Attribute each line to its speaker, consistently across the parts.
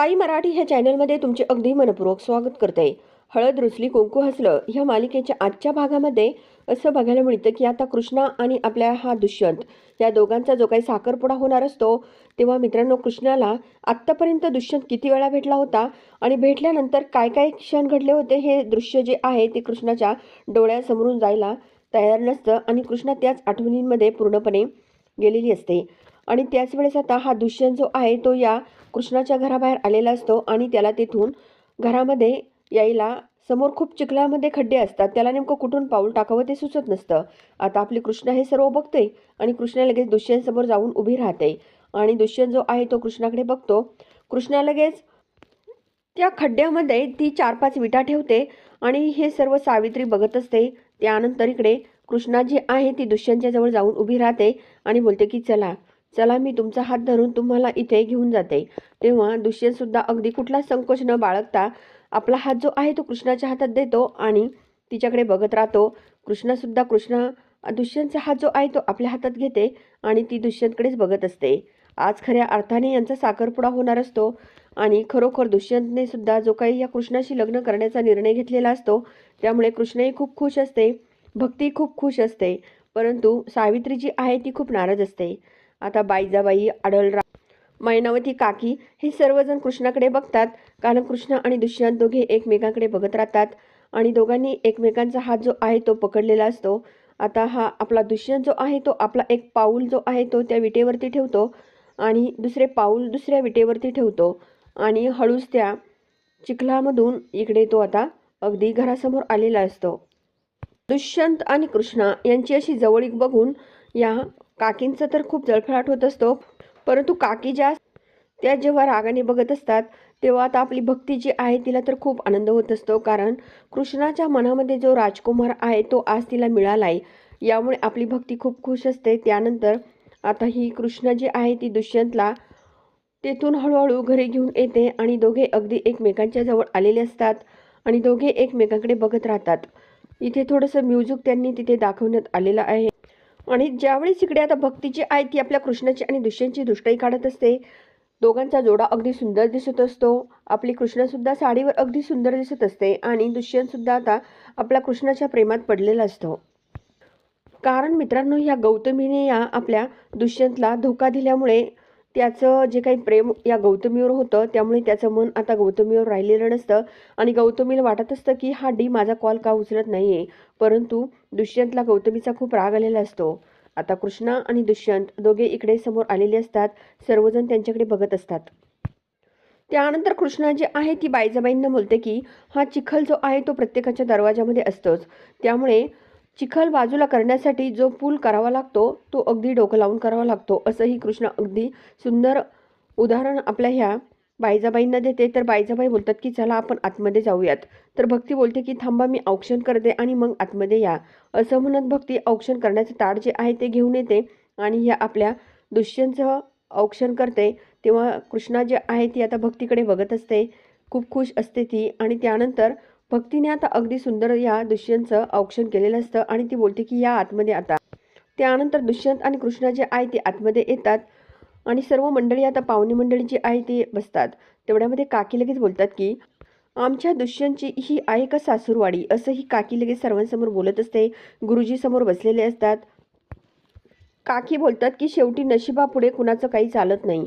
Speaker 1: साई मराठी ह्या चॅनलमध्ये तुमचे अगदी मनपूर्वक स्वागत करते. हळद रुसली कुंकू हसलं ह्या मालिकेच्या आजच्या भागामध्ये असं बघायला मिळतं की आता कृष्णा आणि आपल्या हा दुष्यंत या दोघांचा जो काही साखरपुडा होणार असतो तेव्हा मित्रांनो कृष्णाला आत्तापर्यंत दुष्यंत किती वेळा भेटला होता आणि भेटल्यानंतर काय काय क्षण घडले होते हे दृश्य जे आहे ते कृष्णाच्या डोळ्यासमोरून जायला तयार नसतं आणि कृष्णा त्याच आठवणींमध्ये पूर्णपणे गेलेली असते. आणि त्याच वेळेस आता हा दुष्यंत जो आहे तो या कृष्णाच्या घराबाहेर आलेला असतो आणि त्याला तिथून घरामध्ये यायला समोर खूप चिखलामध्ये खड्डे असतात. त्याला नेमकं कुठून पाऊल टाकावं ते सुचत नसतं. आता आपली कृष्णा हे सर्व बघते आणि कृष्णा लगेच दुष्यंतसमोर जाऊन उभी राहते. आणि दुष्यंत जो आहे तो कृष्णाकडे बघतो. कृष्णा लगेच त्या खड्ड्यामध्ये ती चार पाच विटा ठेवते आणि हे सर्व सावित्री बघत असते. त्यानंतर इकडे कृष्णा जी आहे ती दुष्यंतच्या जवळ जाऊन उभी राहते आणि बोलते की चला चला मी तुमचा हात धरून तुम्हाला इथे घेऊन जाते. तेव्हा दुष्यंतसुद्धा अगदी कुठला संकोच न बाळगता आपला हात जो आहे तो कृष्णाच्या हातात देतो आणि तिच्याकडे बघत राहतो. कृष्णासुद्धा कृष्णा दुष्यंतचा हात जो आहे तो आपल्या हातात घेते आणि ती दुष्यंतकडेच बघत असते. आज खऱ्या अर्थाने यांचा साखरपुडा होणार असतो आणि खरोखर दुष्यंतने सुद्धा जो काही या कृष्णाशी लग्न करण्याचा निर्णय घेतलेला असतो त्यामुळे कृष्णही खूप खुश असते भक्ती खूप खुश असते. परंतु सावित्री जी आहे ती खूप नाराज असते. आता बाईजाबाई आढळरा मैनावती काकी हे सर्वजण कृष्णाकडे बघतात कारण कृष्ण आणि दुष्यंत दोघे एकमेकांकडे बघत राहतात आणि दोघांनी एकमेकांचा हात जो आहे तो पकडलेला असतो. आता हा आपला दुष्यंत जो आहे तो आपला एक पाऊल जो आहे तो त्या विटेवरती ठेवतो आणि दुसरे पाऊल दुसऱ्या विटेवरती ठेवतो आणि हळूच त्या चिखलामधून इकडे तो आता अगदी घरासमोर आलेला असतो. दुष्यंत आणि कृष्णा यांची अशी जवळीक बघून या काकींचा तर खूप जळफळाट होत असतो परंतु काकी ज्या त्या जेव्हा रागाने बघत असतात तेव्हा आता आपली भक्ती जी आहे तिला तर खूप आनंद होत असतो. कारण कृष्णाच्या मनामध्ये जो राजकुमार आहे तो आज तिला मिळाला आहे यामुळे आपली भक्ती खूप खुश असते. त्यानंतर आता ही कृष्ण जी आहे ती दुष्यंतला तेथून हळूहळू घरी घेऊन येते आणि दोघे अगदी एकमेकांच्या जवळ आलेले असतात आणि दोघे एकमेकांकडे बघत राहतात. इथे थोडंसं म्युझिक त्यांनी तिथे दाखवण्यात आलेलं आहे. आणि ज्यावेळेस इकडे आता भक्तीची आई आहे ती आपल्या कृष्णाची आणि दुष्यंतची दृष्टही काढत असते. दोघांचा जोडा अगदी सुंदर दिसत असतो. आपली कृष्णसुद्धा साडीवर अगदी सुंदर दिसत असते आणि दुष्यंतसुद्धा आता आपल्या कृष्णाच्या प्रेमात पडलेला असतो. कारण मित्रांनो ह्या गौतमीने या आपल्या दुष्यंतला धोका दिल्यामुळे त्याचं जे काही प्रेम या गौतमीवर होतं त्यामुळे त्याचं मन आता गौतमीवर राहिलेलं नसतं. आणि गौतमीला वाटत असतं की हा डी माझा कॉल का उचलत नाही आहे परंतु दुष्यंतला गौतमीचा खूप राग आलेला असतो. आता कृष्णा आणि दुष्यंत दोघे इकडे समोर आलेले असतात. सर्वजण त्यांच्याकडे बघत असतात. त्यानंतर कृष्णा जे आहे ती बायजाबाईंना बोलते की हा चिखल जो आहे तो प्रत्येकाच्या दरवाजामध्ये असतोच. त्यामुळे चिखल बाजूला करण्यासाठी जो पूल करावा लागतो तो अगदी डोकं लावून करावा लागतो. असंही कृष्ण अगदी सुंदर उदाहरण आपल्या ह्या बाईजाबाईंना देते तर बाईजाबाई बोलतात की चला आपण आतमध्ये जाऊयात. तर भक्ती बोलते की थांबा मी औक्षण करते आणि मग आतमध्ये या. असं म्हणत भक्ती औक्षण करण्याचं ताड जे आहे ते घेऊन येते आणि ह्या आपल्या दुष्यंतचं औक्षण करते. तेव्हा कृष्णा जे आहे ती आता भक्तीकडे बघत असते. खूप खुश असते ती आणि त्यानंतर भक्तीने आता अगदी सुंदर या दुष्यंतचं औक्षण केलेलं असतं आणि ती बोलते की या आतमध्ये आता. त्यानंतर दुष्यंत आणि कृष्णा जे आहे ते आतमध्ये येतात. आणि सर्व मंडळी आता पाहुणी मंडळी जी आहे ती बसतात. तेवढ्यामध्ये काकी लगेच बोलतात की आमच्या दुष्यंतची ही आहे का सासूरवाडी? असं ही काकी लगेच सर्वांसमोर बोलत असते. गुरुजीसमोर बसलेले असतात. काकी बोलतात की शेवटी नशिबापुढे कुणाचं काही चालत नाही.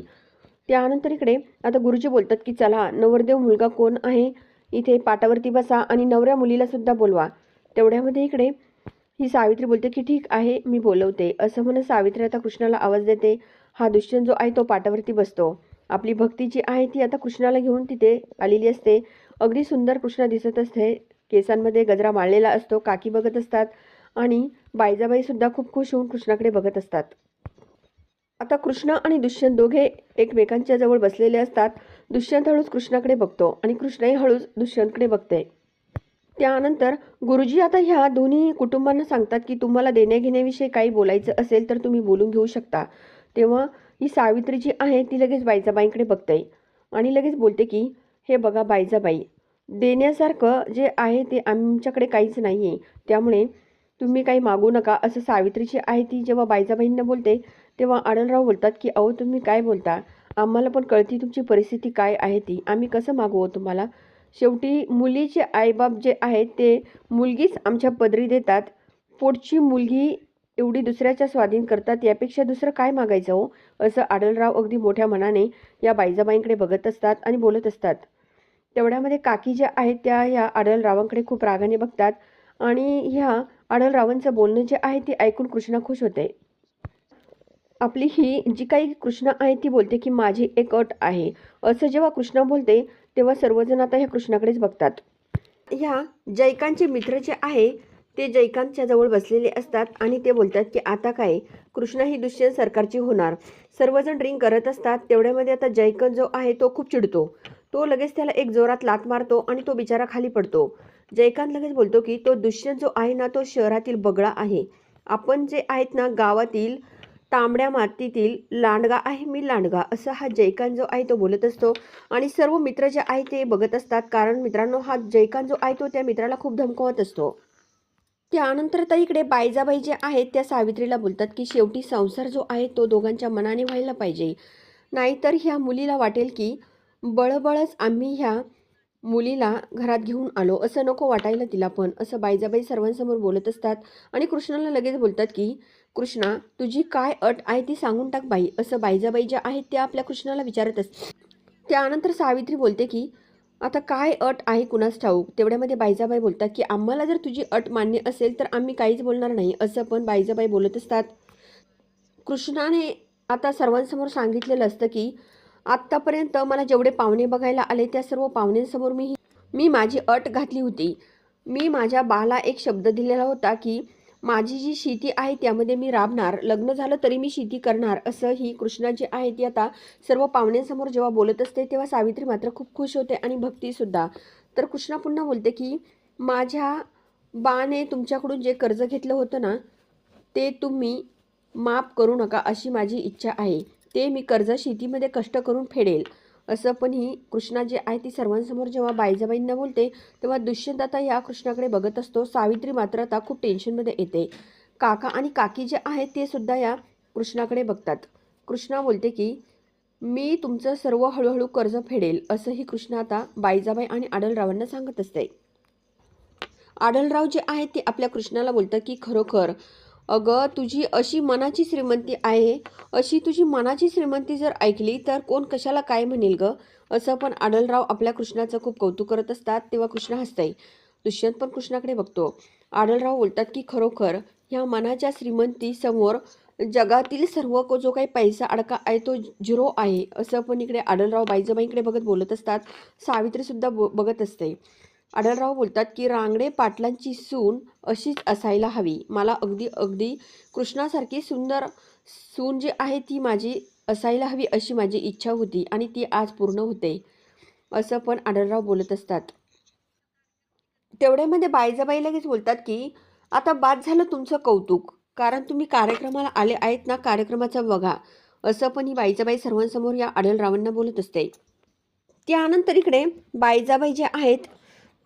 Speaker 1: त्यानंतर इकडे आता गुरुजी बोलतात की चला नवरदेव मुलगा कोण आहे? इथे पाटावरती बसा आणि नवऱ्या मुलीला सुद्धा बोलवा. तेवढ्यामध्ये इकडे ही सावित्री बोलते की ठीक आहे मी बोलवते. असं म्हणून सावित्री आता कृष्णाला आवाज देते. हा दुष्यंत जो आहे तो पाटावरती बसतो. आपली भक्ती जी आहे ती आता कृष्णाला घेऊन तिथे आलेली असते. अगदी सुंदर कृष्णा दिसत असते. केसांमध्ये गजरा माळलेला असतो. काकी बघत असतात. आणि बायजाबाईसुद्धा खूप खुश होऊन कृष्णाकडे बघत असतात. आता कृष्ण आणि दुष्यंत दोघे एकमेकांच्या जवळ बसलेले असतात. दुष्यंत हळूच कृष्णाकडे बघतो आणि कृष्णही हळूच दुष्यंतकडे बघते. त्यानंतर गुरुजी आता ह्या दोन्ही कुटुंबांना सांगतात की तुम्हाला देण्याघेण्याविषयी काही बोलायचं असेल तर तुम्ही बोलून घेऊ शकता. तेव्हा ही सावित्री जी आहे ती लगेच बाईजाबाईंकडे बघते. आणि लगेच बोलते की हे बघा बाईजाबाई देण्यासारखं जे आहे ते आमच्याकडे काहीच नाही आहे त्यामुळे तुम्ही काही मागू नका. असं सावित्रीची आहे ती जेव्हा बाईजाबाईंना बोलते तेव्हा आडलराव बोलतात की अहो तुम्ही काय बोलता? आम्हाला पण कळती तुमची परिस्थिती काय आहे ती. आम्ही कसं मागवू हो तुम्हाला? शेवटी मुलीचे आईबाप जे आहेत ते मुलगीच आमच्या पदरी देतात. पोटची मुलगी एवढी दुसऱ्याच्या स्वाधीन करतात यापेक्षा दुसरं काय मागायचं हो? असं आडलराव अगदी मोठ्या मनाने या बाईजाबाईंकडे बघत असतात आणि बोलत असतात. तेवढ्यामध्ये काकी ज्या आहेत त्या ह्या आडलरावांकडे खूप रागाने बघतात आणि ह्या आडलरावांचं बोलणं जे आहे ते ऐकून कृष्णा खुश होते. आपली ही जी काही कृष्णा आहे ती बोलते की माझी एक अट आहे. असं जेव्हा कृष्णा बोलते तेव्हा सर्वजण आता ह्या कृष्णाकडेच बघतात. ह्या जैकांचे मित्र जे आहे ते जयकांतच्या जवळ बसलेले असतात आणि ते बोलतात की आता काय? कृष्णा ही दुष्यंत सरकारची होणार. सर्वजण ड्रिंक करत असतात. तेवढ्यामध्ये आता जयकांत जो आहे तो खूप चिडतो. तो लगेच त्याला एक जोरात लात मारतो आणि तो बिचारा खाली पडतो. जयकांत लगेच बोलतो की तो दुष्यंत जो आहे ना तो शहरातील बगळा आहे. आपण जे आहेत ना गावातील तांबड्या मातीतील लांडगा आहे मी लांडगा. असा हा जयकांत जो आहे तो बोलत असतो. आणि सर्व मित्र जे आहे ते बघत असतात. कारण मित्रांनो हा जयकांत जो आहे तो त्या मित्राला खूप धमकवत असतो. त्यानंतर तर इकडे बायजाबाई जे आहेत त्या सावित्रीला बोलतात की शेवटी संसार जो आहे तो दोघांच्या मनाने व्हायला पाहिजे. नाहीतर ह्या मुलीला वाटेल की बळबळच आम्ही ह्या मुलीला घरात घेऊन आलो. असं नको वाटायला तिला पण. असं बायजाबाई सर्वांसमोर बोलत असतात आणि कृष्णाला लगेच बोलतात की कृष्णा तुझी काय अट आहे ती सांगून टाक बाई. असं बायजाबाई ज्या आहेत त्या आपल्या कृष्णाला विचारत असतात त्यानंतर सावित्री बोलते की आता काय अट आहे कुणास ठाऊक? तेवढ्यामध्ये बायजाबाई बोलतात की आम्हाला जर तुझी अट मान्य असेल तर आम्ही काहीच बोलणार नाही असं पण बायजाबाई बोलत असतात. कृष्णाने आता सर्वांसमोर सांगितलेलं असतं की आत्तापर्यंत मला जेवढे पाहुणे बघायला आले त्या सर्व पाहुण्यांसमोर मी मी माझी अट घातली होती. मी माझ्या बाला एक शब्द दिलेला होता की माझी जी शेती आहे त्यामध्ये मी राबणार. लग्न झालं तरी मी शेती करणार असं ही कृष्णा जी आहे ती आता सर्व पाहुण्यांसमोर जेव्हा बोलत असते तेव्हा सावित्री मात्र खूप खुश होते आणि भक्तीसुद्धा तर कृष्णा पुन्हा बोलते की माझ्या बाने तुमच्याकडून जे कर्ज घेतलं होतं ना ते तुम्ही माफ करू नका अशी माझी इच्छा आहे. ते मी कर्ज शेतीमध्ये कष्ट करून फेडेल. असं पण ही कृष्णा जी आहे ती सर्वांसमोर जेव्हा बायजाबाईंना बोलते तेव्हा दुष्यंत आता या कृष्णाकडे बघत असतो. सावित्री मात्र आता खूप टेन्शनमध्ये येते. काका आणि काकी जे आहेत ते सुद्धा या कृष्णाकडे बघतात. कृष्णा बोलते की मी तुमचं सर्व हळूहळू कर्ज फेडेल असंही कृष्णा आता बाईजाबाई आणि आडलरावांना सांगत असते. आडलराव जे आहेत ते आपल्या कृष्णाला बोलतात की खरोखर अगं तुझी अशी मनाची श्रीमंती आहे. अशी तुझी मनाची श्रीमंती जर ऐकली तर कोण कशाला काय म्हणेल ग? असं पण आडलराव आपल्या कृष्णाचं खूप कौतुक करत असतात तेव्हा कृष्ण हसताय. दुष्यंत पण कृष्णाकडे बघतो. आडलराव बोलतात की खरोखर ह्या मनाच्या श्रीमंतीसमोर जगातील सर्व को जो काही पैसा अडका आहे तो झिरो आहे. असं पण इकडे आडलराव बाईजबाईंकडे बघत बोलत असतात. सावित्रीसुद्धा बो बघत असते आढळराव बोलतात की रांगडे पाटलांची सून अशीच असायला हवी. मला अगदी अगदी कृष्णासारखी सुंदर सून जी आहे ती माझी असायला हवी अशी माझी इच्छा होती आणि ती आज पूर्ण होते असं पण आढळराव बोलत असतात. तेवढ्यामध्ये बायजाबाई लगेच बोलतात की आता बाद झालं तुमचं कौतुक. कारण तुम्ही कार्यक्रमाला आले आहेत ना कार्यक्रमाचा बघा. असं पण ही बाईजाबाई सर्वांसमोर या आढळरावांना बोलत असते. त्यानंतर इकडे बायजाबाई जे आहेत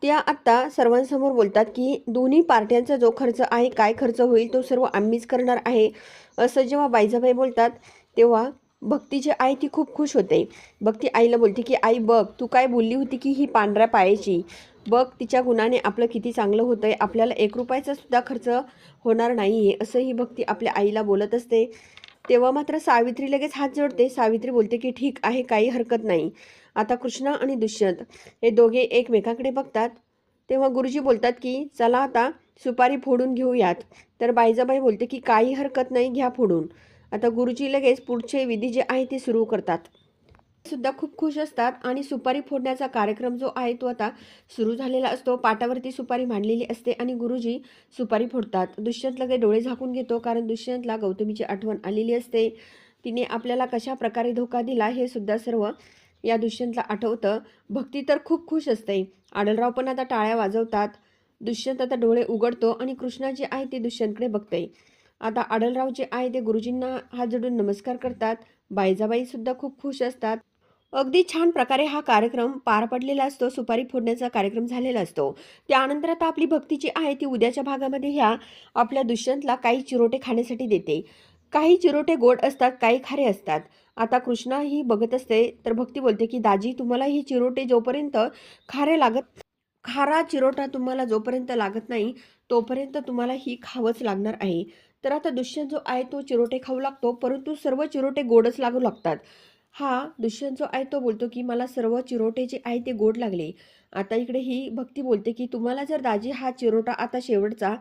Speaker 1: त्या आत्ता सर्वांसमोर बोलतात की दोन्ही पार्ट्यांचा जो खर्च आहे काय खर्च होईल तो सर्व आम्हीच करणार आहे. असं जेव्हा बायजाबाई बोलतात तेव्हा भक्ती जी आई ती खूप खुश होते. भक्ती आईला बोलते की आई बघ तू काय बोलली होती की ही पांढऱ्या पायाची? बघ तिच्या गुणाने आपलं किती चांगलं होतं आहे आपल्याला एक रुपयाचा सुद्धा खर्च होणार नाही आहे असं ही भक्ती आपल्या आईला बोलत असते. तेव्हा मात्र सावित्री लगेच हात जोडते. सावित्री बोलते की ठीक आहे काही हरकत नाही. आता कृष्णा आणि दुष्यंत हे दोघे एकमेकाकडे बघतात. तेव्हा गुरुजी बोलतात की चला आता सुपारी फोडून घेऊयात. तर बाईजाबाई बोलते की काही हरकत नाही घ्या फोडून. आता गुरुजी लगेच पुढचे विधी जे आहे ते सुरू करतात. सुद्धा खूप खुश असतात आणि सुपारी फोडण्याचा कार्यक्रम जो आहे तो आता सुरू झालेला असतो. पाटावरती सुपारी मांडलेली असते आणि गुरुजी सुपारी फोडतात. दुष्यंत लगे डोळे झाकून घेतो कारण दुष्यंतला गौतमीची आठवण आलेली असते. तिने आपल्याला कशा प्रकारे धोका दिला हे सुद्धा सर्व या दुष्यंतला आठवतं. भक्ती तर खूप खुश असते. आडलराव पण आता टाळ्या वाजवतात. दुष्यंत आता डोळे उघडतो आणि कृष्णा जे आहे ते दुष्यंतकडे बघते. आता आडलराव जे आहे ते गुरुजींना हात जोडून नमस्कार करतात. बायजाबाई सुद्धा खूप खुश असतात. अगदी छान प्रकारे हा कार्यक्रम पार पडलेला असतो. सुपारी फोडण्याचा कार्यक्रम झालेला असतो. त्यानंतर आता आपली भक्ती जी आहे ती उद्याच्या भागामध्ये ह्या आपल्या दुष्यंतला काही चिरोटे खाण्यासाठी देते. काही चिरोटे गोड असतात काही खारे असतात. आता कृष्णा ही बघत असते तर भक्ती बोलते की दाजी तुम्हाला ही चिरोटे जोपर्यंत खारे लागत खारा चिरोटा तुम्हाला जोपर्यंत लागत नाही तोपर्यंत तुम्हाला ही खावंच लागणार आहे. तर आता दुष्यंत जो आहे तो चिरोटे खाऊ लागतो परंतु सर्व चिरोटे गोडच लागू लागतात. हा दुष्यंत जो आहे तो बोलतो की मला सर्व चिरोटे जे आहे ते गोड लागले. आता इकडे ही भक्ती बोलते की तुम्हाला जर दाजी हा चिरोटा आता शेवटचा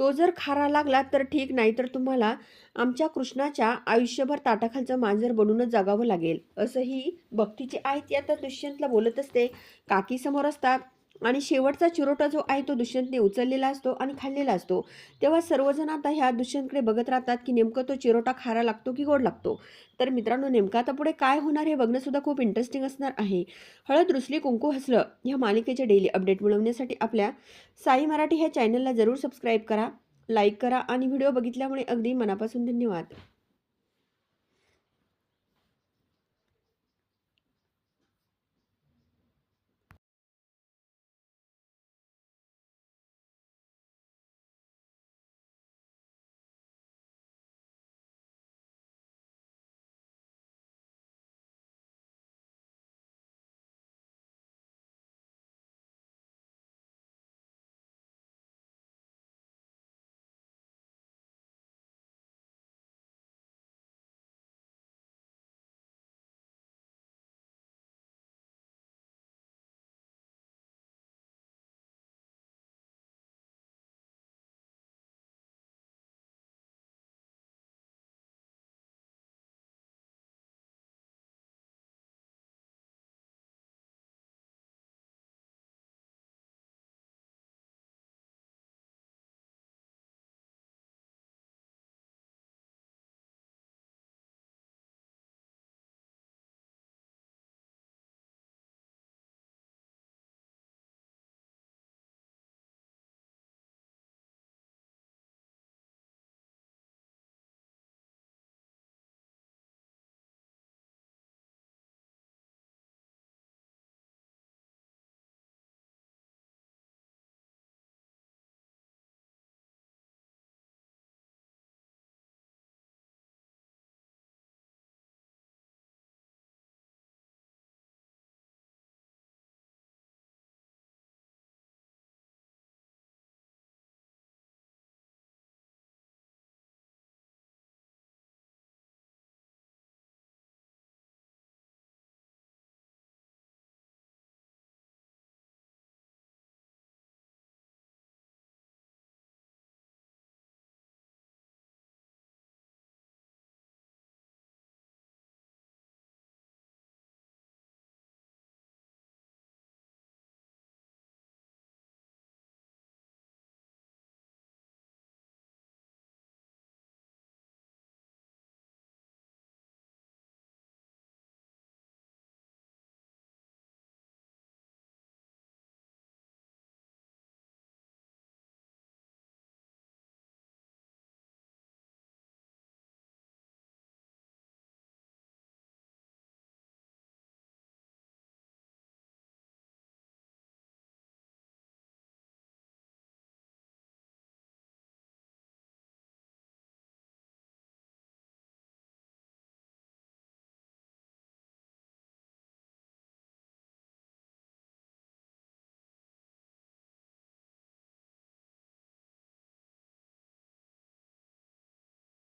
Speaker 1: तो जर खारा लागला तर ठीक नाही तर तुम्हाला आमच्या कृष्णाच्या आयुष्यभर ताटाखालचं मांजर बनूनच जगावं लागेल. असंही भक्तीची आहे ती आता दुष्यंतला बोलत असते. काकी समोर असतात. आणि शेवटचा चिरोटा जो आहे तो दुष्यंतने उचललेला असतो आणि खाल्लेला असतो. तेव्हा सर्वजण आता ह्या दुष्यंतकडे बघत राहतात की नेमकं तो चिरोटा खारा लागतो की गोड लागतो. तर मित्रांनो नेमकं आता पुढे काय होणार हे बघणंसुद्धा खूप इंटरेस्टिंग असणार आहे. हळद रुसली कुंकू हसलं ह्या मालिकेचे डेली अपडेट मिळवण्यासाठी आपल्या साई मराठी ह्या चॅनलला जरूर सबस्क्राईब करा लाईक करा आणि व्हिडिओ बघितल्यामुळे अगदी मनापासून धन्यवाद.